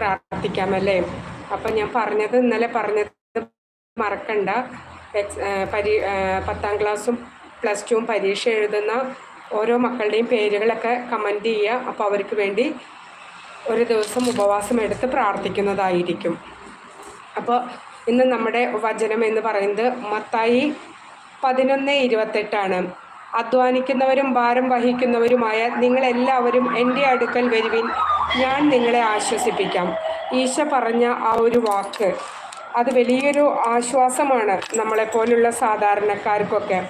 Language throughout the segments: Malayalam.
പ്രാർത്ഥിക്കാമല്ലേ? അപ്പം ഞാൻ പറഞ്ഞത് ഇന്നലെ പറഞ്ഞത് മറക്കണ്ട. പരീ പത്താം ക്ലാസ്സും പ്ലസ് ടുവും പരീക്ഷ എഴുതുന്ന ഓരോ മക്കളുടെയും പേരുകളൊക്കെ കമന്റ് ചെയ്യുക. അപ്പോൾ അവർക്ക് വേണ്ടി ഒരു ദിവസം ഉപവാസം എടുത്ത് പ്രാർത്ഥിക്കുന്നതായിരിക്കും. അപ്പോൾ ഇന്ന് നമ്മുടെ വചനം എന്ന് പറയുന്നത് മത്തായി പതിനൊന്ന് ഇരുപത്തെട്ടാണ്. അധ്വാനിക്കുന്നവരും ഭാരം വഹിക്കുന്നവരുമായ നിങ്ങളെല്ലാവരും എന്റെ അടുക്കൽ വരുവിൻ. ഞാൻ നിങ്ങളെ ആശ്വസിപ്പിക്കാം. ഈശ പറഞ്ഞ ആ ഒരു വാക്ക് അത് വലിയൊരു ആശ്വാസമാണ് നമ്മളെപ്പോലുള്ള സാധാരണക്കാർക്കൊക്കെ.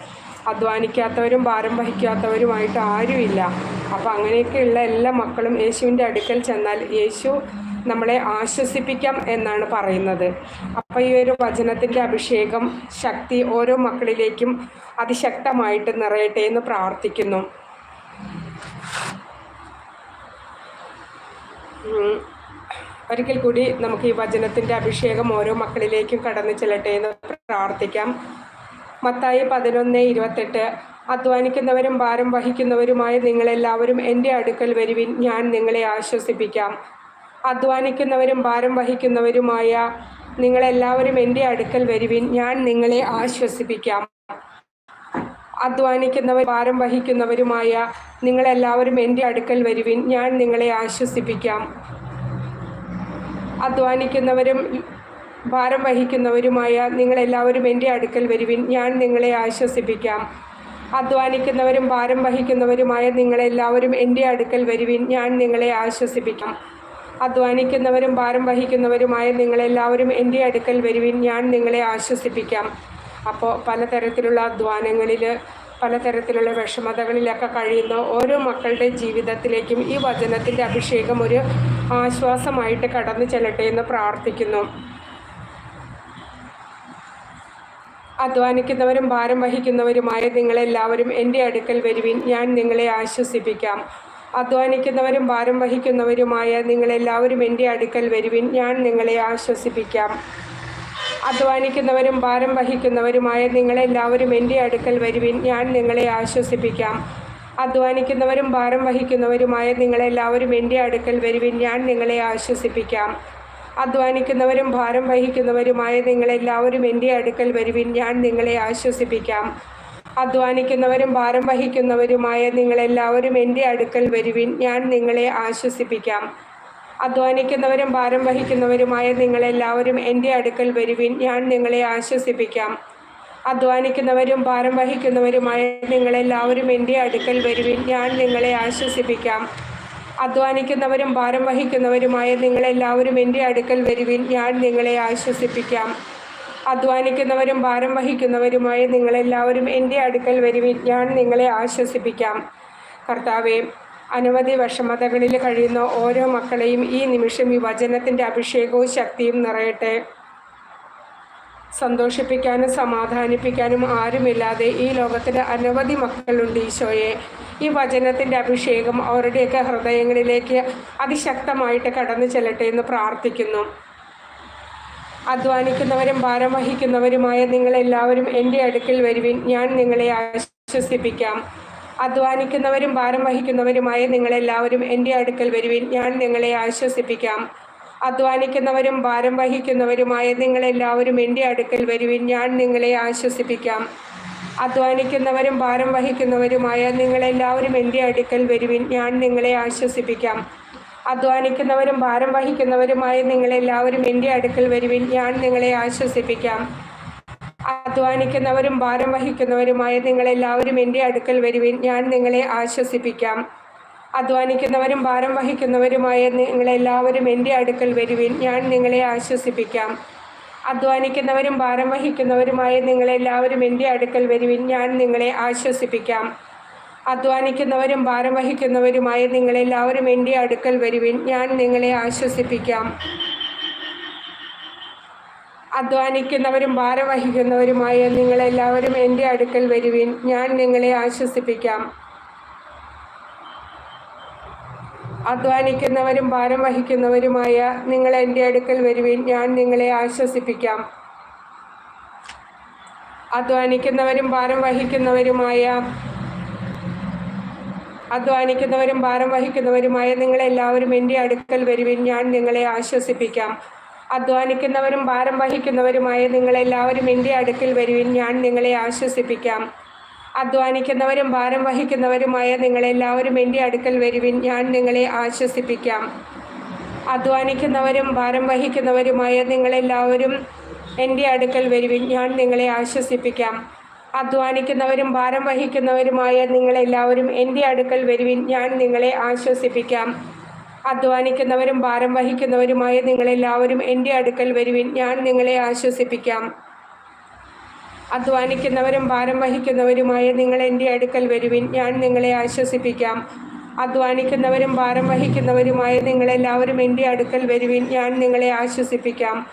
അധ്വാനിക്കാത്തവരും ഭാരം വഹിക്കാത്തവരുമായിട്ട് ആരുമില്ല. അപ്പോൾ അങ്ങനെയൊക്കെയുള്ള എല്ലാ മക്കളും യേശുവിന്റെ അടുക്കൽ ചെന്നാൽ യേശു നമ്മളെ ആശ്വസിപ്പിക്കാം എന്നാണ് പറയുന്നത്. അപ്പോൾ ഈ ഒരു വചനത്തിന്റെ അഭിഷേകം ശക്തി ഓരോ മക്കളിലേക്കും അതിശക്തമായിട്ട് നിറയട്ടെ എന്ന് പ്രാർത്ഥിക്കുന്നു. ഒരിക്കൽ കൂടി നമുക്ക് ഈ വചനത്തിന്റെ അഭിഷേകം ഓരോ മക്കളിലേക്കും കടന്നു ചെല്ലട്ടെ എന്ന് പ്രാർത്ഥിക്കാം. മത്തായി പതിനൊന്ന് ഇരുപത്തെട്ട് അധ്വാനിക്കുന്നവരും ഭാരം വഹിക്കുന്നവരുമായ നിങ്ങളെല്ലാവരും എന്റെ അടുക്കൽ വരുവിൻ ഞാൻ നിങ്ങളെ ആശ്വസിപ്പിക്കാം. അധ്വാനിക്കുന്നവരും ഭാരം വഹിക്കുന്നവരുമായ നിങ്ങളെല്ലാവരും എന്റെ അടുക്കൽ വരുവിൻ ഞാൻ നിങ്ങളെ ആശ്വസിപ്പിക്കാം. അധ്വാനിക്കുന്നവർ ഭാരം വഹിക്കുന്നവരുമായ നിങ്ങളെല്ലാവരും എന്റെ അടുക്കൽ വരുവിൻ. ഞാൻ നിങ്ങളെ ആശ്വസിപ്പിക്കാം. അധ്വാനിക്കുന്നവരും ഭാരം വഹിക്കുന്നവരുമായ നിങ്ങളെല്ലാവരും എന്റെ അടുക്കൽ വരുവിൻ. ഞാൻ നിങ്ങളെ ആശ്വസിപ്പിക്കാം. അധ്വാനിക്കുന്നവരും ഭാരം വഹിക്കുന്നവരുമായ നിങ്ങളെല്ലാവരും എന്റെ അടുക്കൽ വരുവിൻ. ഞാൻ നിങ്ങളെ ആശ്വസിപ്പിക്കാം. അധ്വാനിക്കുന്നവരും ഭാരം വഹിക്കുന്നവരുമായ നിങ്ങളെല്ലാവരും എന്റെ അടുക്കൽ വരുവിൻ. ഞാൻ നിങ്ങളെ ആശ്വസിപ്പിക്കാം. അപ്പോൾ പലതരത്തിലുള്ള അധ്വാനങ്ങളിൽ പലതരത്തിലുള്ള വിഷമതകളിലൊക്കെ കഴിയുന്ന ഓരോ മക്കളുടെ ജീവിതത്തിലേക്കും ഈ വചനത്തിന്റെ അഭിഷേകം ഒരു ആശ്വാസമായിട്ട് കടന്നു ചെല്ലട്ടെ എന്ന് പ്രാർത്ഥിക്കുന്നു. അധ്വാനിക്കുന്നവരും ഭാരം വഹിക്കുന്നവരുമായ നിങ്ങളെല്ലാവരും എന്റെ അടുക്കൽ വരുവിൻ. ഞാൻ നിങ്ങളെ ആശ്വസിപ്പിക്കാം. അധ്വാനിക്കുന്നവരും ഭാരം വഹിക്കുന്നവരുമായ നിങ്ങളെല്ലാവരും എന്റെ അടുക്കൽ വരുവിൻ. ഞാൻ നിങ്ങളെ ആശ്വസിപ്പിക്കാം. അധ്വാനിക്കുന്നവരും ഭാരം വഹിക്കുന്നവരുമായ നിങ്ങളെല്ലാവരും എന്റെ അടുക്കൽ വരുവിൻ. ഞാൻ നിങ്ങളെ ആശ്വസിപ്പിക്കാം. അധ്വാനിക്കുന്നവരും ഭാരം വഹിക്കുന്നവരുമായ നിങ്ങളെല്ലാവരും എന്റെ അടുക്കൽ വരുവിൻ. ഞാൻ നിങ്ങളെ ആശ്വസിപ്പിക്കാം. അധ്വാനിക്കുന്നവരും ഭാരം വഹിക്കുന്നവരുമായ നിങ്ങളെല്ലാവരും എന്റെ അടുക്കൽ വരുവിൻ. ഞാൻ നിങ്ങളെ ആശ്വസിപ്പിക്കാം. അധ്വാനിക്കുന്നവരും ഭാരം വഹിക്കുന്നവരുമായ നിങ്ങളെല്ലാവരും എന്റെ അടുക്കൽ വരുവിൻ. ഞാൻ നിങ്ങളെ ആശ്വസിപ്പിക്കാം. അധ്വാനിക്കുന്നവരും ഭാരം വഹിക്കുന്നവരുമായ നിങ്ങളെല്ലാവരും എന്റെ അടുക്കൽ വരുവിൻ. ഞാൻ നിങ്ങളെ ആശ്വസിപ്പിക്കാം. അധ്വാനിക്കുന്നവരും ഭാരം വഹിക്കുന്നവരുമായ നിങ്ങളെല്ലാവരും എന്റെ അടുക്കൽ വരുവിൻ. ഞാൻ നിങ്ങളെ ആശ്വസിപ്പിക്കാം. അധ്വാനിക്കുന്നവരും ഭാരം വഹിക്കുന്നവരുമായ നിങ്ങളെല്ലാവരും എന്റെ അടുക്കൽ വരുവിൻ. ഞാൻ നിങ്ങളെ ആശ്വസിപ്പിക്കാം. അധ്വാനിക്കുന്നവരും ഭാരം വഹിക്കുന്നവരുമായ നിങ്ങളെല്ലാവരും എന്റെ അടുക്കൽ വരുവിൻ. ഞാൻ നിങ്ങളെ ആശ്വസിപ്പിക്കാം. കർത്താവെ അനവധി വിഷമതകളിൽ കഴിയുന്ന ഓരോ മക്കളെയും ഈ നിമിഷം ഈ വചനത്തിന്റെ അഭിഷേകവും ശക്തിയും നിറയട്ടെ. സന്തോഷിപ്പിക്കാനും സമാധാനിപ്പിക്കാനും ആരുമില്ലാതെ ഈ ലോകത്തിൽ അനവധി മക്കളുണ്ട് ഈശോയെ. ഈ വചനത്തിന്റെ അഭിഷേകം അവരുടെയൊക്കെ ഹൃദയങ്ങളിലേക്ക് അതിശക്തമായിട്ട് കടന്നു ചെല്ലട്ടെ എന്ന് പ്രാർത്ഥിക്കുന്നു. അധ്വാനിക്കുന്നവരും ഭാരം വഹിക്കുന്നവരുമായ നിങ്ങളെല്ലാവരും എന്റെ അടുക്കൽ വരുവിൻ. ഞാൻ നിങ്ങളെ ആശ്വസിപ്പിക്കാം. അധ്വാനിക്കുന്നവരും ഭാരം വഹിക്കുന്നവരുമായ നിങ്ങളെല്ലാവരും എന്റെ അടുക്കൽ വരുവിൻ. ഞാൻ നിങ്ങളെ ആശ്വസിപ്പിക്കാം. അധ്വാനിക്കുന്നവരും ഭാരം വഹിക്കുന്നവരുമായ നിങ്ങളെല്ലാവരും എന്റെ അടുക്കൽ വരുവിൻ. ഞാൻ നിങ്ങളെ ആശ്വസിപ്പിക്കാം. അധ്വാനിക്കുന്നവരും ഭാരം വഹിക്കുന്നവരുമായ നിങ്ങളെല്ലാവരും എന്റെ അടുക്കൽ വരുവിൻ. ഞാൻ നിങ്ങളെ ആശ്വസിപ്പിക്കാം. അധ്വാനിക്കുന്നവരും ഭാരം വഹിക്കുന്നവരുമായ നിങ്ങളെല്ലാവരും എന്റെ അടുക്കൽ വരുവിൻ. ഞാൻ നിങ്ങളെ ആശ്വസിപ്പിക്കാം. അധ്വാനിക്കുന്നവരും ഭാരം വഹിക്കുന്നവരുമായ നിങ്ങളെല്ലാവരും എന്റെ അടുക്കൽ വരുവിൻ. ഞാൻ നിങ്ങളെ ആശ്വസിപ്പിക്കാം. അധ്വാനിക്കുന്നവരും ഭാരം വഹിക്കുന്നവരുമായ നിങ്ങളെല്ലാവരും എന്റെ അടുക്കൽ വരുവിൻ. ഞാൻ നിങ്ങളെ ആശ്വസിപ്പിക്കാം. അധ്വാനിക്കുന്നവരും ഭാരം വഹിക്കുന്നവരുമായ നിങ്ങളെല്ലാവരും എന്റെ അടുക്കൽ വരുവിൻ. ഞാൻ നിങ്ങളെ ആശ്വസിപ്പിക്കാം. അധ്വാനിക്കുന്നവരും ഭാരം വഹിക്കുന്നവരുമായ നിങ്ങളെല്ലാവരും എന്റെ അടുക്കൽ വരുവിൻ. ഞാൻ നിങ്ങളെ ആശ്വസിപ്പിക്കാം. അധ്വാനിക്കുന്നവരും ഭാരവഹിക്കുന്നവരുമായ നിങ്ങളെല്ലാവരും എന്റെ അടുക്കൽ വരുവിൻ. ഞാൻ നിങ്ങളെ ആശ്വസിപ്പിക്കാം. അധ്വാനിക്കുന്നവരും ഭാരം വഹിക്കുന്നവരുമായ നിങ്ങൾ എന്റെ അടുക്കൽ വരുവിൻ. ഞാൻ നിങ്ങളെ ആശ്വസിപ്പിക്കാം. അധ്വാനിക്കുന്നവരും ഭാരം വഹിക്കുന്നവരുമായ അധ്വാനിക്കുന്നവരും ഭാരം വഹിക്കുന്നവരുമായ നിങ്ങളെല്ലാവരും എന്റെ അടുക്കൽ വരുവിൻ. ഞാൻ നിങ്ങളെ ആശ്വസിപ്പിക്കാം. അധ്വാനിക്കുന്നവരും ഭാരം വഹിക്കുന്നവരുമായ നിങ്ങളെല്ലാവരും എന്റെ അടുക്കൽ വരുവിൻ. ഞാൻ നിങ്ങളെ ആശ്വസിപ്പിക്കാം. അധ്വാനിക്കുന്നവരും ഭാരം വഹിക്കുന്നവരുമായ നിങ്ങളെല്ലാവരും എന്റെ അടുക്കൽ വരുവിൻ. ഞാൻ നിങ്ങളെ ആശ്വസിപ്പിക്കാം. അധ്വാനിക്കുന്നവരും ഭാരം വഹിക്കുന്നവരുമായ നിങ്ങളെല്ലാവരും എന്റെ അടുക്കൽ വരുവിൻ. ഞാൻ നിങ്ങളെ ആശ്വസിപ്പിക്കാം. അധ്വാനിക്കുന്നവരും ഭാരം വഹിക്കുന്നവരുമായ നിങ്ങളെല്ലാവരും എന്റെ അടുക്കൽ വരുവിൻ. ഞാൻ നിങ്ങളെ ആശ്വസിപ്പിക്കാം. അധ്വാനിക്കുന്നവരും ഭാരം വഹിക്കുന്നവരുമായ നിങ്ങളെല്ലാവരും എന്റെ അടുക്കൽ വരുവിൻ. ഞാൻ നിങ്ങളെ ആശ്വസിപ്പിക്കാം. അധ്വാനിക്കുന്നവരും ഭാരം വഹിക്കുന്നവരുമായ നിങ്ങൾ എന്റെ അടുക്കൽ വരുവിൻ. ഞാൻ നിങ്ങളെ ആശ്വസിപ്പിക്കാം. അധ്വാനിക്കുന്നവരും ഭാരം വഹിക്കുന്നവരുമായ നിങ്ങളെല്ലാവരും എന്റെ അടുക്കൽ വരുവിൻ. ഞാൻ നിങ്ങളെ ആശ്വസിപ്പിക്കാം.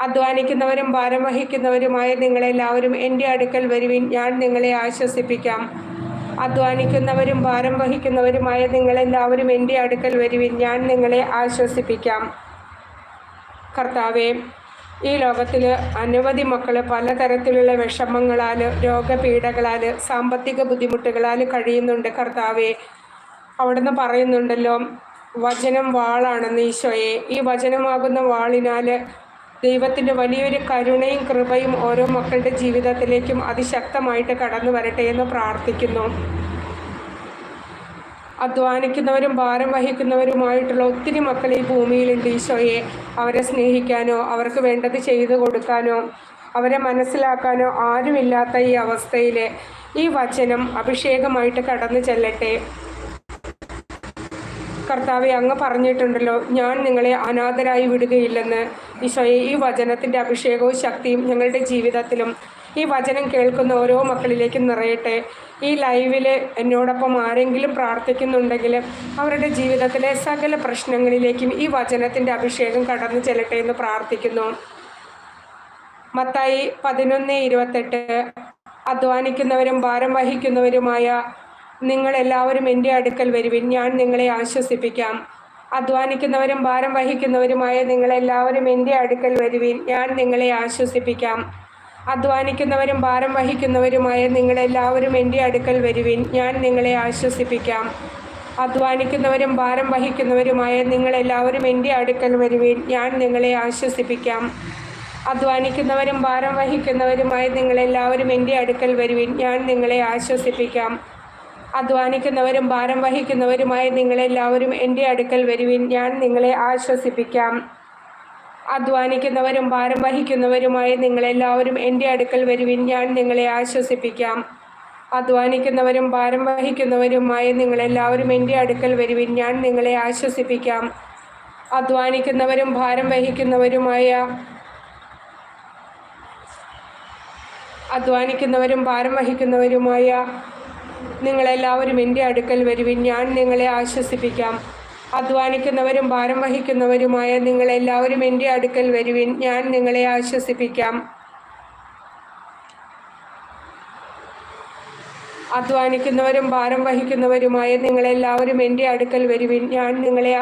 അധ്വാനിക്കുന്നവരും ഭാരം വഹിക്കുന്നവരുമായ നിങ്ങളെല്ലാവരും എന്റെ അടുക്കൽ വരുവിൻ. ഞാൻ നിങ്ങളെ ആശ്വസിപ്പിക്കാം. അധ്വാനിക്കുന്നവരും ഭാരം വഹിക്കുന്നവരുമായ നിങ്ങളെല്ലാവരും എന്റെ അടുക്കൽ വരുവിൻ. ഞാൻ നിങ്ങളെ ആശ്വസിപ്പിക്കാം. കർത്താവേ ഈ ലോകത്തിൽ അനവധി മക്കൾ പലതരത്തിലുള്ള വിഷമങ്ങളാൽ രോഗപീഠകളാൽ സാമ്പത്തിക ബുദ്ധിമുട്ടുകളാൽ കഴിയുന്നുണ്ട് കർത്താവെ. അവിടുന്ന് പറയുന്നുണ്ടല്ലോ വചനം വാളാണെന്ന് ഈശോയെ. ഈ വചനമാകുന്ന വാളിനാൽ ദൈവത്തിന്റെ വലിയൊരു കരുണയും കൃപയും ഓരോ മക്കളുടെ ജീവിതത്തിലേക്കും അതിശക്തമായിട്ട് കടന്നു വരട്ടെ എന്ന് പ്രാർത്ഥിക്കുന്നു. അധ്വാനിക്കുന്നവരും ഭാരം വഹിക്കുന്നവരുമായിട്ടുള്ള ഒത്തിരി മക്കൾ ഈ ഭൂമിയിലുണ്ട് ഈശോയെ. അവരെ സ്നേഹിക്കാനോ അവർക്ക് വേണ്ടത് ചെയ്തു കൊടുക്കാനോ അവരെ മനസ്സിലാക്കാനോ ആരുമില്ലാത്ത ഈ അവസ്ഥയിൽ ഈ വചനം അഭിഷേകമായിട്ട് കടന്നു ചെല്ലട്ടെ. കർത്താവെ അങ്ങ് പറഞ്ഞിട്ടുണ്ടല്ലോ ഞാൻ നിങ്ങളെ അനാഥരായി വിടുകയില്ലെന്ന് ഈശോയെ. ഈ വചനത്തിന്റെ അഭിഷേകവും ശക്തിയും ഞങ്ങളുടെ ജീവിതത്തിലും ഈ വചനം കേൾക്കുന്ന ഓരോ മക്കളിലേക്കും നിറയട്ടെ. ഈ ലൈവിൽ എന്നോടൊപ്പം ആരെങ്കിലും പ്രാർത്ഥിക്കുന്നുണ്ടെങ്കിൽ അവരുടെ ജീവിതത്തിലെ സകല പ്രശ്നങ്ങളിലേക്കും ഈ വചനത്തിന്റെ അഭിഷേകം കടന്നു ചെല്ലട്ടെ എന്ന് പ്രാർത്ഥിക്കുന്നു. മത്തായി പതിനൊന്ന് ഇരുപത്തെട്ട് അധ്വാനിക്കുന്നവരും ഭാരം വഹിക്കുന്നവരുമായ നിങ്ങളെല്ലാവരും എന്റെ അടുക്കൽ വരുവിൻ. ഞാൻ നിങ്ങളെ ആശ്വസിപ്പിക്കാം. അധ്വാനിക്കുന്നവരും ഭാരം വഹിക്കുന്നവരുമായ നിങ്ങളെല്ലാവരും എന്റെ അടുക്കൽ വരുവിൻ. ഞാൻ നിങ്ങളെ ആശ്വസിപ്പിക്കാം. അധ്വാനിക്കുന്നവരും ഭാരം വഹിക്കുന്നവരുമായ നിങ്ങളെല്ലാവരും എന്റെ അടുക്കൽ വരുവിൻ. ഞാൻ നിങ്ങളെ ആശ്വസിപ്പിക്കാം. അധ്വാനിക്കുന്നവരും ഭാരം വഹിക്കുന്നവരുമായ നിങ്ങളെല്ലാവരും എന്റെ അടുക്കൽ വരുവിൻ. ഞാൻ നിങ്ങളെ ആശ്വസിപ്പിക്കാം. അധ്വാനിക്കുന്നവരും ഭാരം വഹിക്കുന്നവരുമായ നിങ്ങളെല്ലാവരും എന്റെ അടുക്കൽ വരുവിൻ. ഞാൻ നിങ്ങളെ ആശ്വസിപ്പിക്കാം. അധ്വാനിക്കുന്നവരും ഭാരം വഹിക്കുന്നവരുമായ നിങ്ങളെല്ലാവരും എന്റെ അടുക്കൽ വരുവിൻ. ഞാൻ നിങ്ങളെ ആശ്വസിപ്പിക്കാം. അധ്വാനിക്കുന്നവരും ഭാരം വഹിക്കുന്നവരുമായ നിങ്ങളെല്ലാവരും എന്റെ അടുക്കൽ വരുവിൻ. ഞാൻ നിങ്ങളെ ആശ്വസിപ്പിക്കാം. അധ്വാനിക്കുന്നവരും ഭാരം വഹിക്കുന്നവരുമായ നിങ്ങളെല്ലാവരും എന്റെ അടുക്കൽ വരുവിൻ. ഞാൻ നിങ്ങളെ ആശ്വസിപ്പിക്കാം. അധ്വാനിക്കുന്നവരും ഭാരം വഹിക്കുന്നവരുമായ അധ്വാനിക്കുന്നവരും ഭാരം വഹിക്കുന്നവരുമായ നിങ്ങളെല്ലാവരും എന്റെ അടുക്കൽ വരുവിൻ. ഞാൻ നിങ്ങളെ ആശ്വസിപ്പിക്കാം. അധ്വാനിക്കുന്നവരും ഭാരം വഹിക്കുന്നവരുമായ നിങ്ങളെല്ലാവരും എന്റെ അടുക്കൽ വരുവിൻ. ഞാൻ നിങ്ങളെ ആശ്വസിപ്പിക്കാം. അധ്വാനിക്കുന്നവരും ഭാരം വഹിക്കുന്നവരുമായ നിങ്ങളെല്ലാവരും എന്റെ അടുക്കൽ വരുവിൻ. ഞാൻ നിങ്ങളെ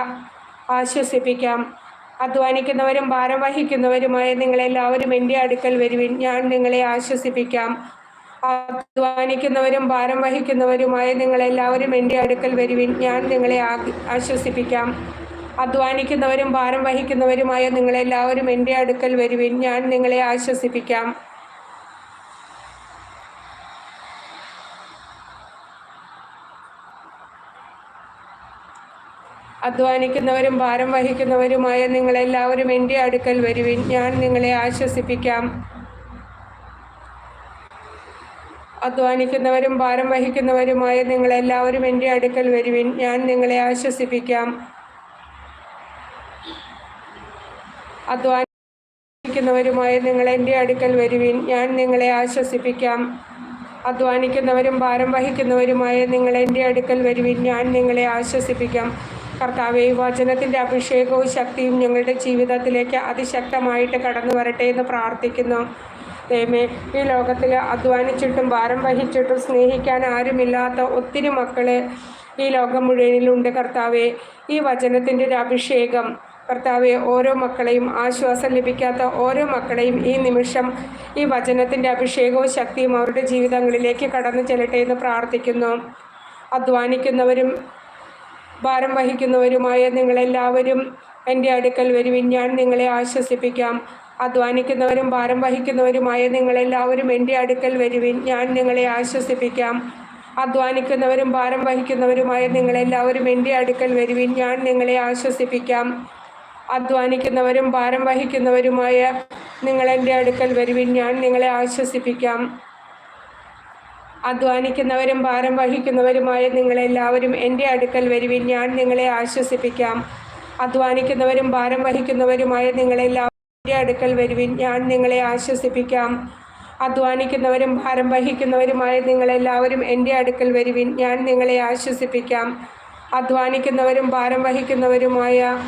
ആശ്വസിപ്പിക്കാം. അധ്വാനിക്കുന്നവരും ഭാരം വഹിക്കുന്നവരുമായ നിങ്ങളെല്ലാവരും എന്റെ അടുക്കൽ വരുവിൻ. ഞാൻ നിങ്ങളെ ആശ്വസിപ്പിക്കാം. അധ്വാനിക്കുന്നവരും ഭാരം വഹിക്കുന്നവരുമായ നിങ്ങളെല്ലാവരും എന്റെ അടുക്കൽ വരുവിൻ. ഞാൻ നിങ്ങളെ ആശ്വസിപ്പിക്കാം. അധ്വാനിക്കുന്നവരും ഭാരം വഹിക്കുന്നവരുമായ നിങ്ങളെല്ലാവരും എന്റെ അടുക്കൽ വരുവിൻ. ഞാൻ നിങ്ങളെ ആശ്വസിപ്പിക്കാം. അധ്വാനിക്കുന്നവരും ഭാരം വഹിക്കുന്നവരുമായ നിങ്ങളെല്ലാവരും എന്റെ അടുക്കൽ വരുവിൻ. ഞാൻ നിങ്ങളെ ആശ്വസിപ്പിക്കാം. അധ്വാനിക്കുന്നവരും ഭാരം വഹിക്കുന്നവരുമായ നിങ്ങളെല്ലാവരും എന്റെ അടുക്കൽ വരുവിൻ. ഞാൻ നിങ്ങളെ ആശ്വസിപ്പിക്കാം. അധ്വാനിക്കുന്നവരുമായ നിങ്ങൾ എന്റെ അടുക്കൽ വരുവിൻ. ഞാൻ നിങ്ങളെ ആശ്വസിപ്പിക്കാം. അധ്വാനിക്കുന്നവരും ഭാരം വഹിക്കുന്നവരുമായ നിങ്ങൾ എന്റെ അടുക്കൽ വരുവിൻ. ഞാൻ നിങ്ങളെ ആശ്വസിപ്പിക്കാം. കർത്താവെ വചനത്തിന്റെ അഭിഷേകവും ശക്തിയും ഞങ്ങളുടെ ജീവിതത്തിലേക്ക് അതിശക്തമായിട്ട് കടന്നു വരട്ടെ എന്ന് പ്രാർത്ഥിക്കുന്നു. ദൈവമേ ഈ ലോകത്തിൽ അധ്വാനിച്ചിട്ടും ഭാരം വഹിച്ചിട്ടും സ്നേഹിക്കാൻ ആരുമില്ലാത്ത ഒത്തിരി മക്കൾ ഈ ലോകം മുഴുവനിലുണ്ട് കർത്താവെ. ഈ വചനത്തിന്റെ ഒരു അഭിഷേകം കർത്താവെ ഓരോ മക്കളെയും ആശ്വാസം ലഭിക്കാത്ത ഓരോ മക്കളെയും ഈ നിമിഷം ഈ വചനത്തിന്റെ അഭിഷേകവും ശക്തിയും അവരുടെ ജീവിതങ്ങളിലേക്ക് കടന്നു ചെല്ലട്ടെ എന്ന് പ്രാർത്ഥിക്കുന്നു. അധ്വാനിക്കുന്നവരും ഭാരം വഹിക്കുന്നവരുമായ നിങ്ങളെല്ലാവരും എന്റെ അടുക്കൽ വരുവിൻ. ഞാൻ നിങ്ങളെ ആശ്വസിപ്പിക്കാം. അധ്വാനിക്കുന്നവരും ഭാരം വഹിക്കുന്നവരുമായ നിങ്ങളെല്ലാവരും എന്റെ അടുക്കൽ വരുവിൻ. ഞാൻ നിങ്ങളെ ആശ്വസിപ്പിക്കാം. അധ്വാനിക്കുന്നവരും ഭാരം വഹിക്കുന്നവരുമായ നിങ്ങളെല്ലാവരും എന്റെ അടുക്കൽ വരുവിൻ. ഞാൻ നിങ്ങളെ ആശ്വസിപ്പിക്കാം. അധ്വാനിക്കുന്നവരും ഭാരം വഹിക്കുന്നവരുമായ നിങ്ങളെന്റെ അടുക്കൽ വരുവിൻ. ഞാൻ നിങ്ങളെ ആശ്വസിപ്പിക്കാം. അധ്വാനിക്കുന്നവരും ഭാരം വഹിക്കുന്നവരുമായ നിങ്ങളെല്ലാവരും എന്റെ അടുക്കൽ വരുവിൻ. ഞാൻ നിങ്ങളെ ആശ്വസിപ്പിക്കാം. അധ്വാനിക്കുന്നവരും ഭാരം വഹിക്കുന്നവരുമായ നിങ്ങളെല്ലാവരും എന്റെ അടുക്കൽ വരുവിൻ. ഞാൻ നിങ്ങളെ ആശ്വസിപ്പിക്കാം. അധ്വാനിക്കുന്നവരും ഭാരം വഹിക്കുന്നവരുമായ നിങ്ങളെല്ലാവരും എന്റെ അടുക്കൽ വരുവിൻ. ഞാൻ നിങ്ങളെ ആശ്വസിപ്പിക്കാം. അധ്വാനിക്കുന്നവരും ഭാരം വഹിക്കുന്നവരുമായ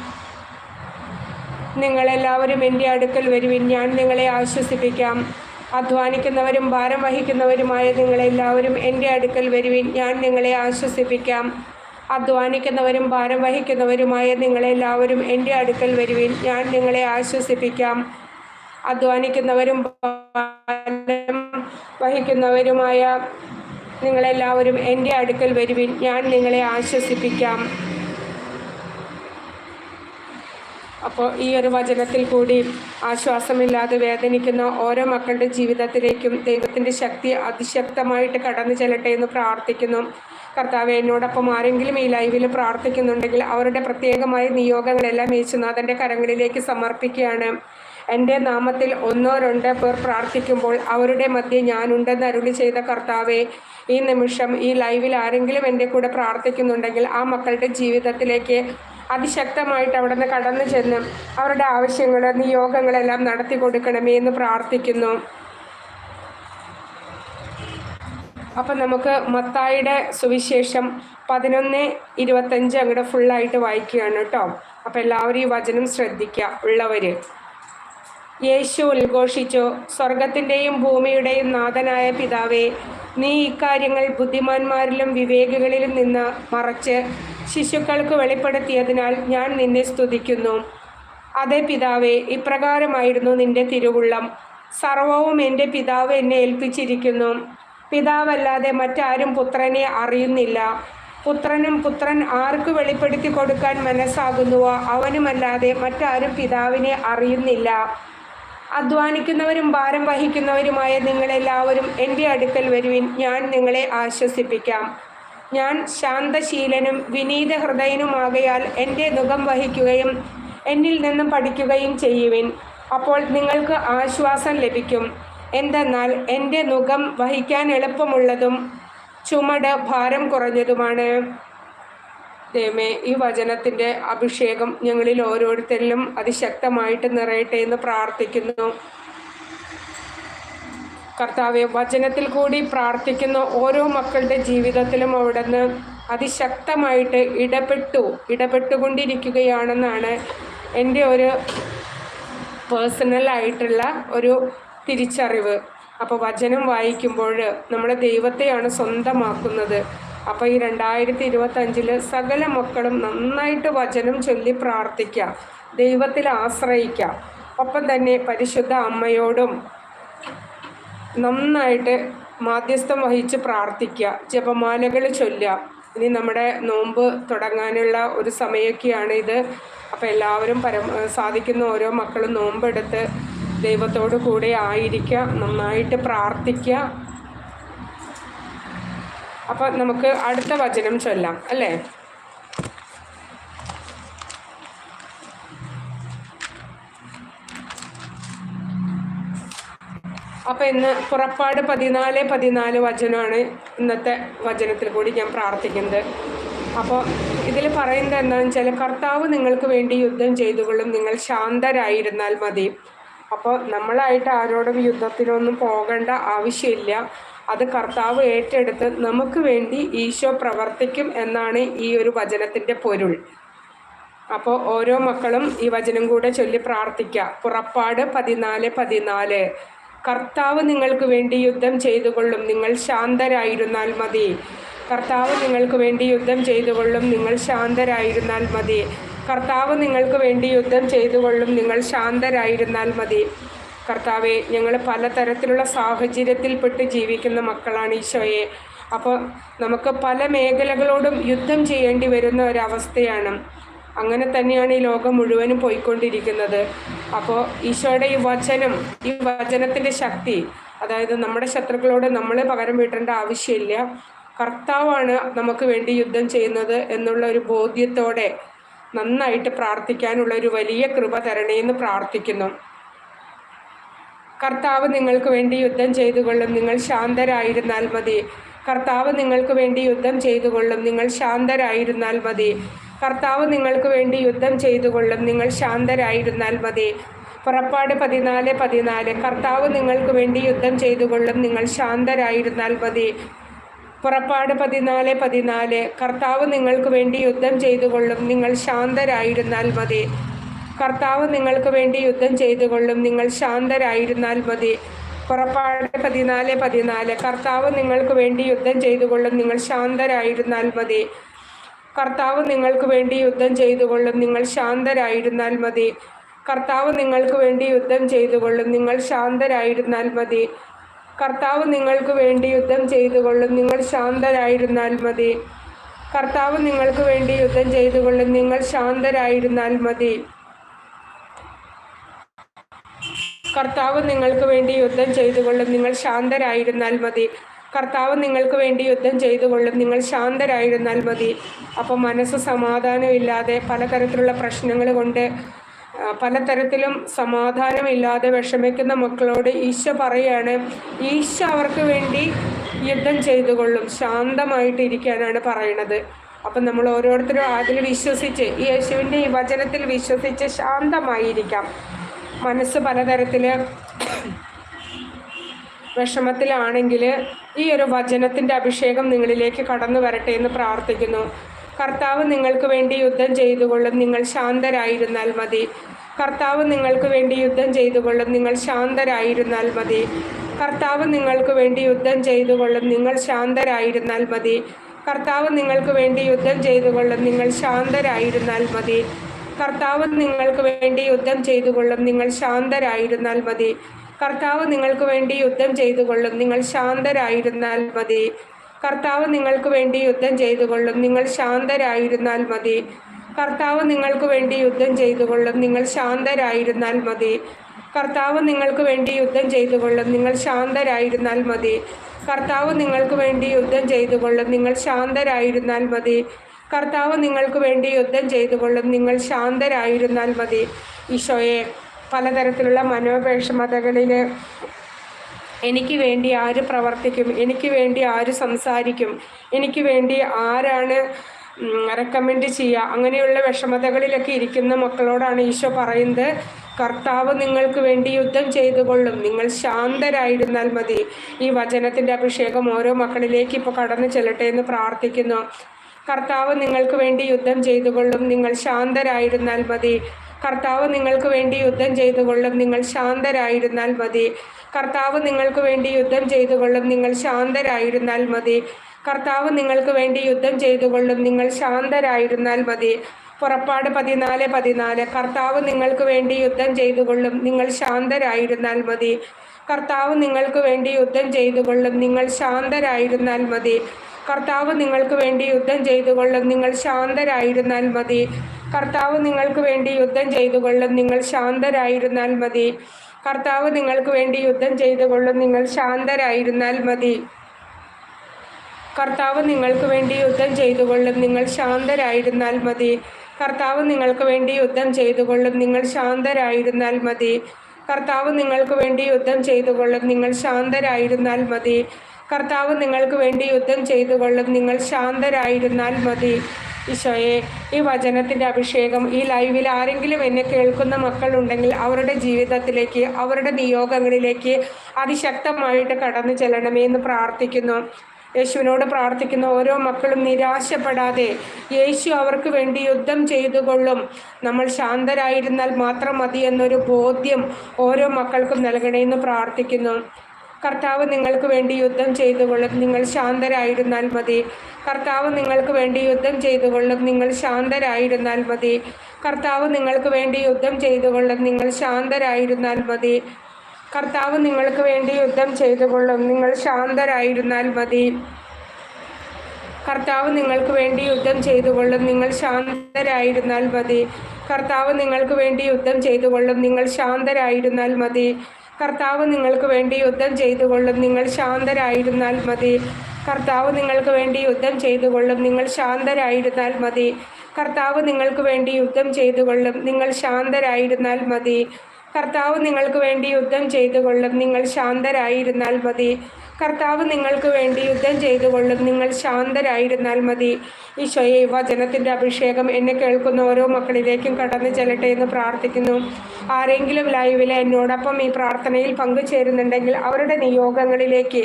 നിങ്ങളെല്ലാവരും എന്റെ അടുക്കൽ വരുവിൻ. ഞാൻ നിങ്ങളെ ആശ്വസിപ്പിക്കാം. അധ്വാനിക്കുന്നവരും ഭാരം വഹിക്കുന്നവരുമായ നിങ്ങളെല്ലാവരും എന്റെ അടുക്കൽ വരുവിൻ. ഞാൻ നിങ്ങളെ ആശ്വസിപ്പിക്കാം. അധ്വാനിക്കുന്നവരും ഭാരം വഹിക്കുന്നവരുമായ നിങ്ങളെല്ലാവരും എന്റെ അടുക്കൽ വരുവിൻ. ഞാൻ നിങ്ങളെ ആശ്വസിപ്പിക്കാം. അധ്വാനിക്കുന്നവരും ഭാരം വഹിക്കുന്നവരുമായ നിങ്ങളെല്ലാവരും എന്റെ അടുക്കൽ വരുവിൻ. ഞാൻ നിങ്ങളെ ആശ്വസിപ്പിക്കാം. അപ്പോൾ ഈ ഒരു വചനത്തിൽ കൂടി ആശ്വാസമില്ലാതെ വേദനിക്കുന്ന ഓരോ മക്കളുടെ ജീവിതത്തിലേക്കും ദൈവത്തിന്റെ ശക്തി അതിശക്തമായിട്ട് കടന്നു ചെല്ലട്ടെ എന്ന് പ്രാർത്ഥിക്കുന്നു. കർത്താവ് എന്നോടൊപ്പം ആരെങ്കിലും ഈ ലൈവിൽ പ്രാർത്ഥിക്കുന്നുണ്ടെങ്കിൽ അവരുടെ പ്രത്യേകമായ നിയോഗങ്ങളെല്ലാം യേശുനാഥന്റെ കരങ്ങളിലേക്ക് സമർപ്പിക്കുകയാണ്. എന്റെ നാമത്തിൽ ഒന്നോ രണ്ടോ പേർ പ്രാർത്ഥിക്കുമ്പോൾ അവരുടെ മധ്യ ഞാനുണ്ടെന്ന് അരുളി ചെയ്ത കർത്താവെ ഈ നിമിഷം ഈ ലൈവിൽ ആരെങ്കിലും എന്റെ കൂടെ പ്രാർത്ഥിക്കുന്നുണ്ടെങ്കിൽ ആ മക്കളുടെ ജീവിതത്തിലേക്ക് അതിശക്തമായിട്ട് അവിടെ നിന്ന് കടന്നു ചെന്ന് അവരുടെ ആവശ്യങ്ങൾ നിയോഗങ്ങളെല്ലാം നടത്തി കൊടുക്കണമേ എന്ന് പ്രാർത്ഥിക്കുന്നു. അപ്പം നമുക്ക് മത്തായിയുടെ സുവിശേഷം പതിനൊന്ന് ഇരുപത്തഞ്ച് അങ്ങോട്ട് ഫുള്ളായിട്ട് വായിക്കുകയാണ് കേട്ടോ അപ്പം എല്ലാവരും ഈ വചനം ശ്രദ്ധിക്കുക ഉള്ളവർ യേശു ഉദ്ഘോഷിച്ചു. സ്വർഗത്തിന്റെയും ഭൂമിയുടെയും നാഥനായ പിതാവേ നീ ഇക്കാര്യങ്ങൾ ബുദ്ധിമാന്മാരിലും വിവേകികളിലും നിന്ന് മറച്ച് ശിശുക്കൾക്ക് വെളിപ്പെടുത്തിയതിനാൽ ഞാൻ നിന്നെ സ്തുതിക്കുന്നു. അതേ പിതാവേ ഇപ്രകാരമായിരുന്നു നിന്റെ തിരുവുള്ളം. സർവവും എന്റെ പിതാവ് എന്നെ ഏൽപ്പിച്ചിരിക്കുന്നു. പിതാവല്ലാതെ മറ്റാരും പുത്രനെ അറിയുന്നില്ല. പുത്രനും പുത്രൻ ആർക്ക് വെളിപ്പെടുത്തി കൊടുക്കാൻ മനസ്സാകുന്നുവോ അവനുമല്ലാതെ മറ്റാരും പിതാവിനെ അറിയുന്നില്ല. അധ്വാനിക്കുന്നവരും ഭാരം വഹിക്കുന്നവരുമായ നിങ്ങളെല്ലാവരും എന്റെ അടുക്കൽ വരുവിൻ. ഞാൻ നിങ്ങളെ ആശ്വസിപ്പിക്കാം. ഞാൻ ശാന്തശീലനും വിനീത ഹൃദയനുമാകയാൽ എന്റെ മുഖം വഹിക്കുകയും എന്നിൽ നിന്നും പഠിക്കുകയും ചെയ്യുവിൻ. അപ്പോൾ നിങ്ങൾക്ക് ആശ്വാസം ലഭിക്കും. എന്തെന്നാൽ എന്റെ മുഖം വഹിക്കാൻ എളുപ്പമുള്ളതും ചുമട് ഭാരം കുറഞ്ഞതുമാണ്. ദൈവമേ ഈ വചനത്തിന്റെ അഭിഷേകം ഞങ്ങളിൽ ഓരോരുത്തരിലും അതിശക്തമായിട്ട് നിറയട്ടെ എന്ന് പ്രാർത്ഥിക്കുന്നു. കർത്താവെ വചനത്തിൽ കൂടി പ്രാർത്ഥിക്കുന്ന ഓരോ മക്കളുടെ ജീവിതത്തിലും അവിടുന്ന് അതിശക്തമായിട്ട് ഇടപെട്ടു ഇടപെട്ടുകൊണ്ടിരിക്കുകയാണെന്നാണ് എന്റെ ഒരു പേഴ്സണലായിട്ടുള്ള ഒരു തിരിച്ചറിവ്. അപ്പോൾ വചനം വായിക്കുമ്പോൾ നമ്മൾ ദൈവത്തെയാണ് സ്വന്തമാക്കുന്നത്. അപ്പോൾ ഈ രണ്ടായിരത്തി ഇരുപത്തഞ്ചിൽ സകല മക്കളും നന്നായിട്ട് വചനം ചൊല്ലി പ്രാർത്ഥിക്കുക ദൈവത്തിൽ ആശ്രയിക്കുക ഒപ്പം തന്നെ പരിശുദ്ധ അമ്മയോടും നന്നായിട്ട് മാധ്യസ്ഥം വഹിച്ച് പ്രാർത്ഥിക്കുക. ജപമാലകൾ ചൊല്ലുക. ഇനി നമ്മുടെ നോമ്പ് തുടങ്ങാനുള്ള ഒരു സമയമൊക്കെയാണ് ഇത്. അപ്പോൾ എല്ലാവരും പരം സാധിക്കുന്ന ഓരോ മക്കളും നോമ്പെടുത്ത് ദൈവത്തോടു കൂടെ ആയിരിക്കുക നന്നായിട്ട് പ്രാർത്ഥിക്കുക അപ്പോൾ നമുക്ക് അടുത്ത വചനം ചൊല്ലാം അല്ലേ? അപ്പോൾ ഇന്ന് പുറപ്പാട് പതിനാല് പതിനാല് വചനമാണ് ഇന്നത്തെ വചനത്തിൽ കൂടി ഞാൻ പ്രാർത്ഥിക്കുന്നത്. അപ്പോൾ ഇതിൽ പറയുന്നത് എന്താണെന്ന് വെച്ചാൽ കർത്താവ് നിങ്ങൾക്ക് വേണ്ടി യുദ്ധം ചെയ്തുകൊള്ളും നിങ്ങൾ ശാന്തരായിരുന്നാൽ മതി. അപ്പോൾ നമ്മളായിട്ട് ആരോടും യുദ്ധത്തിനൊന്നും പോകേണ്ട ആവശ്യമില്ല. അത് കർത്താവ് ഏറ്റെടുത്ത് നമുക്ക് വേണ്ടി ഈശോ പ്രവർത്തിക്കും എന്നാണ് ഈ ഒരു വചനത്തിന്റെ പൊരുൾ. അപ്പോൾ ഓരോ മക്കളും ഈ വചനം കൂടെ ചൊല്ലി പ്രാർത്ഥിക്കുക പുറപ്പാട് പതിനാല് പതിനാല്. കർത്താവ് നിങ്ങൾക്ക് വേണ്ടി യുദ്ധം ചെയ്തുകൊള്ളും. നിങ്ങൾ ശാന്തരായിരുന്നാൽ മതി. കർത്താവ് നിങ്ങൾക്ക് വേണ്ടി യുദ്ധം ചെയ്തുകൊള്ളും. നിങ്ങൾ ശാന്തരായിരുന്നാൽ മതി. കർത്താവ് നിങ്ങൾക്ക് വേണ്ടി യുദ്ധം ചെയ്തുകൊള്ളും. നിങ്ങൾ ശാന്തരായിരുന്നാൽ മതി. കർത്താവെ ഞങ്ങൾ പലതരത്തിലുള്ള സാഹചര്യത്തിൽപ്പെട്ട് ജീവിക്കുന്ന മക്കളാണ് ഈശോയെ. അപ്പോൾ നമുക്ക് പല മേഖലകളോടും യുദ്ധം ചെയ്യേണ്ടി വരുന്ന ഒരവസ്ഥയാണ്. അങ്ങനെ തന്നെയാണ് ഈ ലോകം മുഴുവനും പോയിക്കൊണ്ടിരിക്കുന്നത്. അപ്പോൾ ഈശോയുടെ ഈ വചനം ഈ വചനത്തിന്റെ ശക്തി അതായത് നമ്മുടെ ശത്രുക്കളോട് നമ്മൾ പകരം വീട്ടേണ്ട ആവശ്യമില്ല. കർത്താവാണ് നമുക്ക് വേണ്ടി യുദ്ധം ചെയ്യുന്നത് എന്നുള്ള ഒരു ബോധ്യത്തോടെ നന്നായിട്ട് പ്രാർത്ഥിക്കാനുള്ള ഒരു വലിയ കൃപ തരണേന്ന് പ്രാർത്ഥിക്കുന്നു. കർത്താവ് നിങ്ങൾക്ക് വേണ്ടി യുദ്ധം ചെയ്തുകൊള്ളും. നിങ്ങൾ ശാന്തരായിരുന്നാൽ മതി. കർത്താവ് നിങ്ങൾക്ക് വേണ്ടി യുദ്ധം ചെയ്തുകൊള്ളും. നിങ്ങൾ ശാന്തരായിരുന്നാൽ മതി. കർത്താവ് നിങ്ങൾക്ക് വേണ്ടി യുദ്ധം ചെയ്തുകൊള്ളും. നിങ്ങൾ ശാന്തരായിരുന്നാൽ മതി. പുറപ്പാട് പതിനാല് പതിനാല്. കർത്താവ് നിങ്ങൾക്ക് വേണ്ടി യുദ്ധം ചെയ്തുകൊള്ളും. നിങ്ങൾ ശാന്തരായിരുന്നാൽ മതി. പുറപ്പാട് പതിനാല് പതിനാല്. കർത്താവ് നിങ്ങൾക്ക് വേണ്ടി യുദ്ധം ചെയ്തുകൊള്ളും. നിങ്ങൾ ശാന്തരായിരുന്നാൽ മതി. കർത്താവ് നിങ്ങൾക്ക് വേണ്ടി യുദ്ധം ചെയ്തുകൊള്ളും. നിങ്ങൾ ശാന്തരായിരുന്നാൽ മതി. പുറപ്പാട് പതിനാല് പതിനാല്. കർത്താവ് നിങ്ങൾക്ക് വേണ്ടി യുദ്ധം ചെയ്തുകൊള്ളും. നിങ്ങൾ ശാന്തരായിരുന്നാൽ മതി. കർത്താവ് നിങ്ങൾക്ക് വേണ്ടി യുദ്ധം ചെയ്തുകൊള്ളും. നിങ്ങൾ ശാന്തരായിരുന്നാൽ മതി. കർത്താവ് നിങ്ങൾക്ക് വേണ്ടി യുദ്ധം ചെയ്തുകൊള്ളും. നിങ്ങൾ ശാന്തരായിരുന്നാൽ മതി. കർത്താവ് നിങ്ങൾക്ക് വേണ്ടി യുദ്ധം ചെയ്തുകൊള്ളും. നിങ്ങൾ ശാന്തരായിരുന്നാൽ മതി. കർത്താവ് നിങ്ങൾക്ക് വേണ്ടി യുദ്ധം ചെയ്തുകൊള്ളും. നിങ്ങൾ ശാന്തരായിരുന്നാൽ മതി. കർത്താവ് നിങ്ങൾക്ക് വേണ്ടി യുദ്ധം ചെയ്തുകൊള്ളും. നിങ്ങൾ ശാന്തരായിരുന്നാൽ മതി. കർത്താവ് നിങ്ങൾക്ക് വേണ്ടി യുദ്ധം ചെയ്തുകൊള്ളും. നിങ്ങൾ ശാന്തരായിരുന്നാൽ മതി. അപ്പോൾ മനസ്സ് സമാധാനമില്ലാതെ പലതരത്തിലുള്ള പ്രശ്നങ്ങൾ കൊണ്ട് പലതരത്തിലും സമാധാനമില്ലാതെ വിഷമിക്കുന്ന മക്കളോട് ഈശോ പറയാണ് ഈശോ അവർക്ക് വേണ്ടി യുദ്ധം ചെയ്തുകൊള്ളും ശാന്തമായിട്ടിരിക്കാനാണ് പറയണത് അപ്പം നമ്മൾ ഓരോരുത്തരും അതിൽ വിശ്വസിച്ച് യേശുവിന്റെ ഈ വചനത്തിൽ വിശ്വസിച്ച് ശാന്തമായിരിക്കാം. മനസ്സ് പലതരത്തിൽ വിഷമത്തിലാണെങ്കിൽ ഈ ഒരു വചനത്തിന്റെ അഭിഷേകം നിങ്ങളിലേക്ക് കടന്നു വരട്ടെ എന്ന് പ്രാർത്ഥിക്കുന്നു. കർത്താവ് നിങ്ങൾക്ക് വേണ്ടി യുദ്ധം ചെയ്തുകൊള്ളും. നിങ്ങൾ ശാന്തരായിരുന്നാൽ മതി. കർത്താവ് നിങ്ങൾക്ക് വേണ്ടി യുദ്ധം ചെയ്തുകൊള്ളും. നിങ്ങൾ ശാന്തരായിരുന്നാൽ മതി. കർത്താവ് നിങ്ങൾക്ക് വേണ്ടി യുദ്ധം ചെയ്തുകൊള്ളും. നിങ്ങൾ ശാന്തരായിരുന്നാൽ മതി. കർത്താവ് നിങ്ങൾക്ക് വേണ്ടി യുദ്ധം ചെയ്തുകൊള്ളും. നിങ്ങൾ ശാന്തരായിരുന്നാൽ മതി. കർത്താവ് നിങ്ങൾക്ക് വേണ്ടി യുദ്ധം ചെയ്തുകൊള്ളും. നിങ്ങൾ ശാന്തരായിരുന്നാൽ മതി. കർത്താവ് നിങ്ങൾക്ക് വേണ്ടി യുദ്ധം ചെയ്തുകൊള്ളും. നിങ്ങൾ ശാന്തരായിരുന്നാൽ മതി. കർത്താവ് നിങ്ങൾക്ക് വേണ്ടി യുദ്ധം ചെയ്തുകൊള്ളും. നിങ്ങൾ ശാന്തരായിരുന്നാൽ മതി. കർത്താവ് നിങ്ങൾക്ക് വേണ്ടി യുദ്ധം ചെയ്തുകൊള്ളും. നിങ്ങൾ ശാന്തരായിരുന്നാൽ മതി. കർത്താവ് നിങ്ങൾക്ക് വേണ്ടി യുദ്ധം ചെയ്തുകൊള്ളും. നിങ്ങൾ ശാന്തരായിരുന്നാൽ മതി. കർത്താവ് നിങ്ങൾക്ക് വേണ്ടി യുദ്ധം ചെയ്തുകൊള്ളും. നിങ്ങൾ ശാന്തരായിരുന്നാൽ മതി. കർത്താവ് നിങ്ങൾക്ക് വേണ്ടി യുദ്ധം ചെയ്തുകൊള്ളും. നിങ്ങൾ ശാന്തരായിരുന്നാൽ മതി. ഈശോയെ പലതരത്തിലുള്ള മനോപേക്ഷമതകളിൽ എനിക്ക് വേണ്ടി ആര് പ്രവർത്തിക്കും? എനിക്ക് വേണ്ടി ആര് സംസാരിക്കും? എനിക്ക് വേണ്ടി ആരാണ് റെക്കമെൻഡ് ചെയ്യുക? അങ്ങനെയുള്ള വിഷമതകളിലൊക്കെ ഇരിക്കുന്ന മക്കളോടാണ് ഈശോ പറയുന്നത്. കർത്താവ് നിങ്ങൾക്ക് വേണ്ടി യുദ്ധം ചെയ്തുകൊള്ളും. നിങ്ങൾ ശാന്തരായിരുന്നാൽ മതി. ഈ വചനത്തിന്റെ അഭിഷേകം ഓരോ മക്കളിലേക്ക് ഇപ്പോൾ കടന്നു ചെല്ലട്ടെ എന്ന് പ്രാർത്ഥിക്കുന്നു. കർത്താവ് നിങ്ങൾക്ക് വേണ്ടി യുദ്ധം ചെയ്തുകൊള്ളും. നിങ്ങൾ ശാന്തരായിരുന്നാൽ മതി. കർത്താവ് നിങ്ങൾക്ക് വേണ്ടി യുദ്ധം ചെയ്തുകൊള്ളും. നിങ്ങൾ ശാന്തരായിരുന്നാൽ മതി. കർത്താവ് നിങ്ങൾക്ക് വേണ്ടി യുദ്ധം ചെയ്തുകൊള്ളും. നിങ്ങൾ ശാന്തരായിരുന്നാൽ മതി. കർത്താവ് നിങ്ങൾക്ക് വേണ്ടി യുദ്ധം ചെയ്തുകൊള്ളും. നിങ്ങൾ ശാന്തരായിരുന്നാൽ മതി. പുറപ്പാട് പതിനാല് പതിനാല്. കർത്താവ് നിങ്ങൾക്ക് വേണ്ടി യുദ്ധം ചെയ്തുകൊള്ളും. നിങ്ങൾ ശാന്തരായിരുന്നാൽ മതി. കർത്താവ് നിങ്ങൾക്ക് വേണ്ടി യുദ്ധം ചെയ്തുകൊള്ളും. നിങ്ങൾ ശാന്തരായിരുന്നാൽ മതി. കർത്താവ് നിങ്ങൾക്ക് വേണ്ടി യുദ്ധം ചെയ്തുകൊള്ളും. നിങ്ങൾ ശാന്തരായിരുന്നാൽ മതി. കർത്താവ് നിങ്ങൾക്ക് വേണ്ടി യുദ്ധം ചെയ്തുകൊള്ളും. നിങ്ങൾ ശാന്തരായിരുന്നാൽ മതി. കർത്താവ് നിങ്ങൾക്ക് വേണ്ടി യുദ്ധം ചെയ്തുകൊള്ളും. നിങ്ങൾ ശാന്തരായിരുന്നാൽ മതി. കർത്താവ് നിങ്ങൾക്ക് വേണ്ടി യുദ്ധം ചെയ്തുകൊള്ളും. നിങ്ങൾ ശാന്തരായിരുന്നാൽ മതി. കർത്താവ് നിങ്ങൾക്ക് വേണ്ടി യുദ്ധം ചെയ്തുകൊള്ളും. നിങ്ങൾ ശാന്തരായിരുന്നാൽ മതി. കർത്താവ് നിങ്ങൾക്ക് വേണ്ടി യുദ്ധം ചെയ്തുകൊള്ളും. നിങ്ങൾ ശാന്തരായിരുന്നാൽ മതി. കർത്താവ് നിങ്ങൾക്ക് വേണ്ടി യുദ്ധം ചെയ്തുകൊള്ളും. നിങ്ങൾ ശാന്തരായിരുന്നാൽ മതി. ഈശോയെ ഈ വചനത്തിന്റെ അഭിഷേകം ഈ ലൈവിൽ ആരെങ്കിലും എന്നെ കേൾക്കുന്ന മക്കളുണ്ടെങ്കിൽ അവരുടെ ജീവിതത്തിലേക്ക് അവരുടെ നിയോഗങ്ങളിലേക്ക് അതിശക്തമായിട്ട് കടന്നു ചെല്ലണമേ എന്ന് പ്രാർത്ഥിക്കുന്നു. യേശുവിനോട് പ്രാർത്ഥിക്കുന്ന ഓരോ മക്കളും നിരാശപ്പെടാതെ യേശു അവർക്ക് വേണ്ടി യുദ്ധം ചെയ്തുകൊള്ളും. നമ്മൾ ശാന്തരായിരുന്നാൽ മാത്രം മതി എന്നൊരു ബോധ്യം ഓരോ മക്കൾക്കും നൽകണമെന്ന് പ്രാർത്ഥിക്കുന്നു. കർത്താവ് നിങ്ങൾക്ക് വേണ്ടി യുദ്ധം ചെയ്തുകൊള്ളും. നിങ്ങൾ ശാന്തരായിരുന്നാൽ മതി. കർത്താവ് നിങ്ങൾക്ക് വേണ്ടി യുദ്ധം ചെയ്തുകൊള്ളും. നിങ്ങൾ ശാന്തരായിരുന്നാൽ മതി. കർത്താവ് നിങ്ങൾക്ക് വേണ്ടി യുദ്ധം ചെയ്തുകൊള്ളും. നിങ്ങൾ ശാന്തരായിരുന്നാൽ മതി. കർത്താവ് നിങ്ങൾക്ക് വേണ്ടി യുദ്ധം ചെയ്തുകൊള്ളും. നിങ്ങൾ ശാന്തരായിരുന്നാൽ മതി. കർത്താവ് നിങ്ങൾക്ക് വേണ്ടി യുദ്ധം ചെയ്തുകൊള്ളും. നിങ്ങൾ ശാന്തരായിരുന്നാൽ മതി. കർത്താവ് നിങ്ങൾക്ക് വേണ്ടി യുദ്ധം ചെയ്തുകൊള്ളും. നിങ്ങൾ ശാന്തരായിരുന്നാൽ മതി. കർത്താവ് നിങ്ങൾക്ക് വേണ്ടി യുദ്ധം ചെയ്തുകൊള്ളും. നിങ്ങൾ ശാന്തരായിരുന്നാൽ മതി. കർത്താവ് നിങ്ങൾക്ക് വേണ്ടി യുദ്ധം ചെയ്തുകൊള്ളും. നിങ്ങൾ ശാന്തരായിരുന്നാൽ മതി. കർത്താവ് നിങ്ങൾക്ക് വേണ്ടി യുദ്ധം ചെയ്തുകൊള്ളും. നിങ്ങൾ ശാന്തരായിരുന്നാൽ മതി. കർത്താവ് നിങ്ങൾക്ക് വേണ്ടി യുദ്ധം ചെയ്തുകൊള്ളും. നിങ്ങൾ ശാന്തരായിരുന്നാൽ മതി. കർത്താവ് നിങ്ങൾക്ക് വേണ്ടി യുദ്ധം ചെയ്തുകൊള്ളും. നിങ്ങൾ ശാന്തരായിരുന്നാൽ മതി. ഈശോയെ വചനത്തിന്റെ അഭിഷേകം എന്നെ കേൾക്കുന്ന ഓരോ മക്കളിലേക്കും കടന്നു ചെല്ലട്ടെ എന്ന് പ്രാർത്ഥിക്കുന്നു. ആരെങ്കിലും ലൈവിൽ എന്നോടൊപ്പം ഈ പ്രാർത്ഥനയിൽ പങ്കുചേരുന്നുണ്ടെങ്കിൽ അവരുടെ നിയോഗങ്ങളിലേക്ക്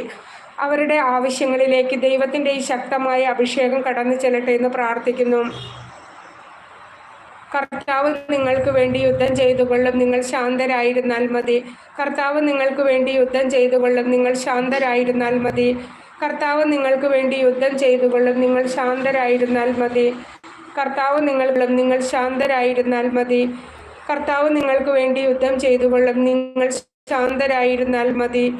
അവരുടെ ആവശ്യങ്ങളിലേക്ക് ദൈവത്തിന്റെ ഈ ശക്തമായ അഭിഷേകം കടന്നു ചെല്ലട്ടെ എന്ന് പ്രാർത്ഥിക്കുന്നു. കർത്താവ് നിങ്ങൾക്ക് വേണ്ടി യുദ്ധം ചെയ്തുകൊള്ളും. നിങ്ങൾ ശാന്തരായിരുന്നാൽ മതി. കർത്താവ് നിങ്ങൾക്ക് വേണ്ടി യുദ്ധം ചെയ്തുകൊള്ളും. നിങ്ങൾ ശാന്തരായിരുന്നാൽ മതി. കർത്താവ് നിങ്ങൾക്ക് വേണ്ടി യുദ്ധം ചെയ്തുകൊള്ളും. നിങ്ങൾ ശാന്തരായിരുന്നാൽ മതി. കർത്താവ് നിങ്ങളും നിങ്ങൾ ശാന്തരായിരുന്നാൽ മതി. കർത്താവ് നിങ്ങൾക്ക് വേണ്ടി യുദ്ധം ചെയ്തുകൊള്ളും. നിങ്ങൾ ശാന്തരായിരുന്നാൽ മതി.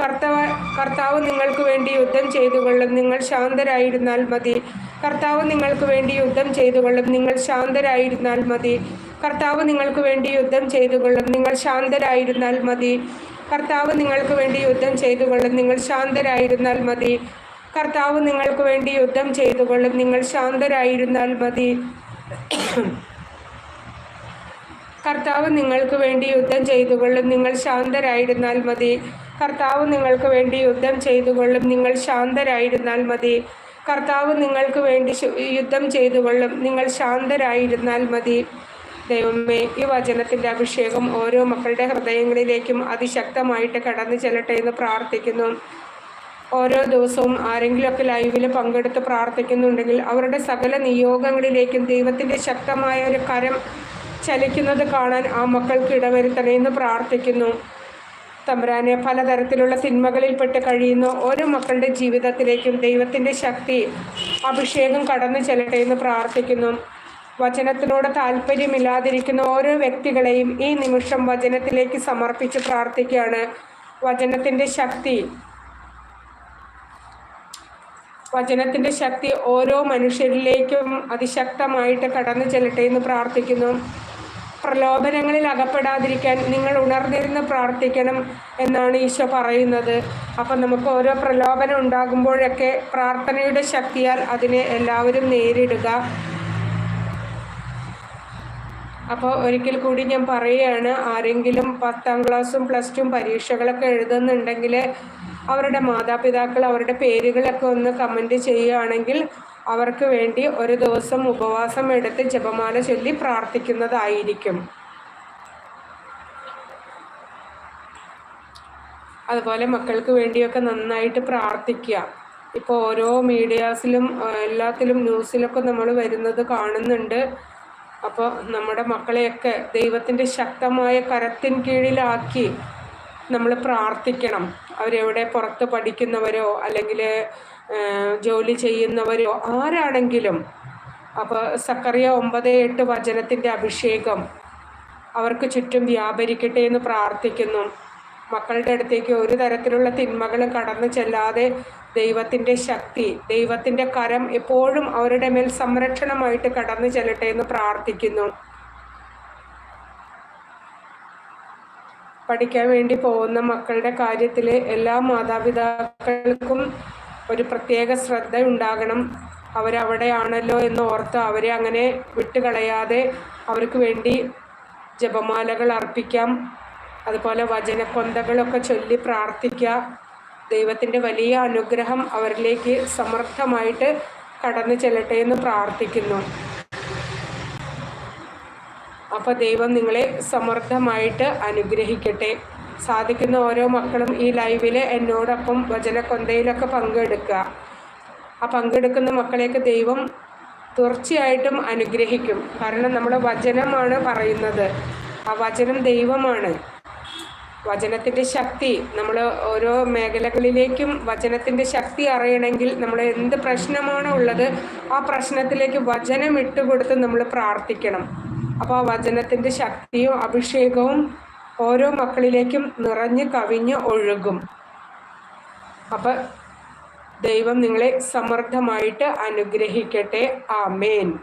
കർത്താവ് കർത്താവ് നിങ്ങൾക്ക് വേണ്ടി യുദ്ധം ചെയ്തുകൊള്ളും. നിങ്ങൾ ശാന്തരായിരുന്നാൽ മതി. കർത്താവ് നിങ്ങൾക്ക് വേണ്ടി യുദ്ധം ചെയ്തുകൊള്ളും. നിങ്ങൾ ശാന്തരായിരുന്നാൽ മതി. കർത്താവ് നിങ്ങൾക്ക് വേണ്ടി യുദ്ധം ചെയ്തുകൊള്ളും. നിങ്ങൾ ശാന്തരായിരുന്നാൽ മതി. കർത്താവ് നിങ്ങൾക്ക് വേണ്ടി യുദ്ധം ചെയ്തുകൊള്ളും. നിങ്ങൾ ശാന്തരായിരുന്നാൽ മതി. കർത്താവ് നിങ്ങൾക്ക് വേണ്ടി യുദ്ധം ചെയ്തുകൊള്ളും. നിങ്ങൾ ശാന്തരായിരുന്നാൽ മതി. കർത്താവ് നിങ്ങൾക്ക് വേണ്ടി യുദ്ധം ചെയ്തുകൊള്ളും. നിങ്ങൾ ശാന്തരായിരുന്നാൽ മതി. കർത്താവ് നിങ്ങൾക്ക് വേണ്ടി യുദ്ധം ചെയ്തുകൊള്ളും. നിങ്ങൾ ശാന്തരായിരുന്നാൽ മതി. കർത്താവ് നിങ്ങൾക്ക് വേണ്ടി യുദ്ധം ചെയ്തുകൊള്ളും. നിങ്ങൾ ശാന്തരായിരുന്നാൽ മതി. ദൈവമേ ഈ വചനത്തിന്റെ അഭിഷേകം ഓരോ മക്കളുടെ ഹൃദയങ്ങളിലേക്കും അതിശക്തമായിട്ട് കടന്നു ചെല്ലട്ടെ എന്ന് പ്രാർത്ഥിക്കുന്നു. ഓരോ ദിവസവും ആരെങ്കിലുമൊക്കെ ലൈവിൽ പങ്കെടുത്ത് പ്രാർത്ഥിക്കുന്നുണ്ടെങ്കിൽ അവരുടെ സകല നിയോഗങ്ങളിലേക്കും ദൈവത്തിന്റെ ശക്തമായ ഒരു കരം ചലിക്കുന്നത് കാണാൻ ആ മക്കൾക്ക് ഇടവരുത്തണേ എന്ന് പ്രാർത്ഥിക്കുന്നു. തമ്പുരാനെ പലതരത്തിലുള്ള തിന്മകളിൽപ്പെട്ട് കഴിയുന്ന ഓരോ മക്കളുടെ ജീവിതത്തിലേക്കും ദൈവത്തിന്റെ ശക്തി അഭിഷേകം കടന്നു ചെല്ലട്ടെ എന്ന് പ്രാർത്ഥിക്കുന്നു. വചനത്തിനോട് താല്പര്യമില്ലാതിരിക്കുന്ന ഓരോ വ്യക്തികളെയും ഈ നിമിഷം വചനത്തിലേക്ക് സമർപ്പിച്ച് പ്രാർത്ഥിക്കുകയാണ്. വചനത്തിന്റെ ശക്തി വചനത്തിന്റെ ശക്തി ഓരോ മനുഷ്യരിലേക്കും അതിശക്തമായിട്ട് കടന്നു ചെല്ലട്ടെ എന്ന് പ്രാർത്ഥിക്കുന്നു. പ്രലോഭനങ്ങളിൽ അകപ്പെടാതിരിക്കാൻ നിങ്ങൾ ഉണർന്നിരുന്ന് പ്രാർത്ഥിക്കണം എന്നാണ് ഈശോ പറയുന്നത്. അപ്പം നമുക്ക് ഓരോ പ്രലോഭനം ഉണ്ടാകുമ്പോഴൊക്കെ പ്രാർത്ഥനയുടെ ശക്തിയാൽ അതിനെ എല്ലാവരും നേരിടുക. അപ്പോൾ ഒരിക്കൽ കൂടി ഞാൻ പറയുകയാണ് ആരെങ്കിലും പത്താം ക്ലാസ്സും പ്ലസ് ടും പരീക്ഷകളൊക്കെ എഴുതുന്നുണ്ടെങ്കിൽ അവരുടെ മാതാപിതാക്കൾ അവരുടെ പേരുകളൊക്കെ ഒന്ന് കമന്റ് ചെയ്യുകയാണെങ്കിൽ അവർക്ക് വേണ്ടി ഒരു ദിവസം ഉപവാസം എടുത്ത് ജപമാല ചൊല്ലി പ്രാർത്ഥിക്കുന്നതായിരിക്കും. അതുപോലെ മക്കൾക്ക് വേണ്ടിയൊക്കെ നന്നായിട്ട് പ്രാർത്ഥിക്കുക. ഇപ്പോൾ ഓരോ മീഡിയാസിലും എല്ലാത്തിലും ന്യൂസിലൊക്കെ നമ്മൾ വരുന്നത് കാണുന്നുണ്ട്. അപ്പോൾ നമ്മുടെ മക്കളെയൊക്കെ ദൈവത്തിന്റെ ശക്തമായ കരത്തിൻ കീഴിലാക്കി നമ്മൾ പ്രാർത്ഥിക്കണം. അവരെവിടെ പുറത്ത് പഠിക്കുന്നവരോ അല്ലെങ്കിൽ ജോലി ചെയ്യുന്നവരോ ആരാണെങ്കിലും അപ്പോൾ സക്കറിയ ഒമ്പത് എട്ട് വചനത്തിന്റെ അഭിഷേകം അവർക്ക് ചുറ്റും വ്യാപരിക്കട്ടെ എന്ന് പ്രാർത്ഥിക്കുന്നു. മക്കളുടെ അടുത്തേക്ക് ഒരു തരത്തിലുള്ള തിന്മകളും കടന്നു ചെല്ലാതെ ദൈവത്തിന്റെ ശക്തി ദൈവത്തിന്റെ കരം എപ്പോഴും അവരുടെ മേൽ സംരക്ഷണമായിട്ട് കടന്നു ചെല്ലട്ടെ എന്ന് പ്രാർത്ഥിക്കുന്നു. പഠിക്കാൻ വേണ്ടി പോകുന്ന മക്കളുടെ കാര്യത്തിൽ എല്ലാ മാതാപിതാക്കൾക്കും ഒരു പ്രത്യേക ശ്രദ്ധ ഉണ്ടാകണം അവരവിടെയാണല്ലോ എന്ന് ഓർത്ത് അവരെ അങ്ങനെ വിട്ടുകളയാതെ അവർക്ക് വേണ്ടി ജപമാലകൾ അർപ്പിക്കാം. അതുപോലെ വചനക്കൊന്തകളൊക്കെ ചൊല്ലി പ്രാർത്ഥിക്കുക. ദൈവത്തിന്റെ വലിയ അനുഗ്രഹം അവരിലേക്ക് സമർത്ഥമായിട്ട് കടന്നു ചെല്ലട്ടെ എന്ന് പ്രാർത്ഥിക്കുന്നു. അപ്പോൾ ദൈവം നിങ്ങളെ സമർത്ഥമായിട്ട് അനുഗ്രഹിക്കട്ടെ. സാധിക്കുന്ന ഓരോ മക്കളും ഈ ലൈവിൽ എന്നോടൊപ്പം വചനക്കൊന്തയിലൊക്കെ പങ്കെടുക്കുക. ആ പങ്കെടുക്കുന്ന മക്കളെയൊക്കെ ദൈവം തീർച്ചയായിട്ടും അനുഗ്രഹിക്കും. കാരണം നമ്മുടെ വചനമാണ് പറയുന്നത്. ആ വചനം ദൈവമാണ്. വചനത്തിന്റെ ശക്തി നമ്മൾ ഓരോ മേഖലകളിലേക്കും വചനത്തിന്റെ ശക്തി അറിയണമെങ്കിൽ നമ്മൾ എന്ത് പ്രശ്നമാണോ ഉള്ളത് ആ പ്രശ്നത്തിലേക്ക് വചനം ഇട്ടുകൊടുത്ത് നമ്മൾ പ്രാർത്ഥിക്കണം. അപ്പോൾ ആ വചനത്തിന്റെ ശക്തിയും അഭിഷേകവും ഓരോ മക്കളിലേക്കും നിറഞ്ഞ് കവിഞ്ഞ് ഒഴുകും. അപ്പൊ ദൈവം നിങ്ങളെ സമൃദ്ധമായിട്ട് അനുഗ്രഹിക്കട്ടെ. ആമേൻ.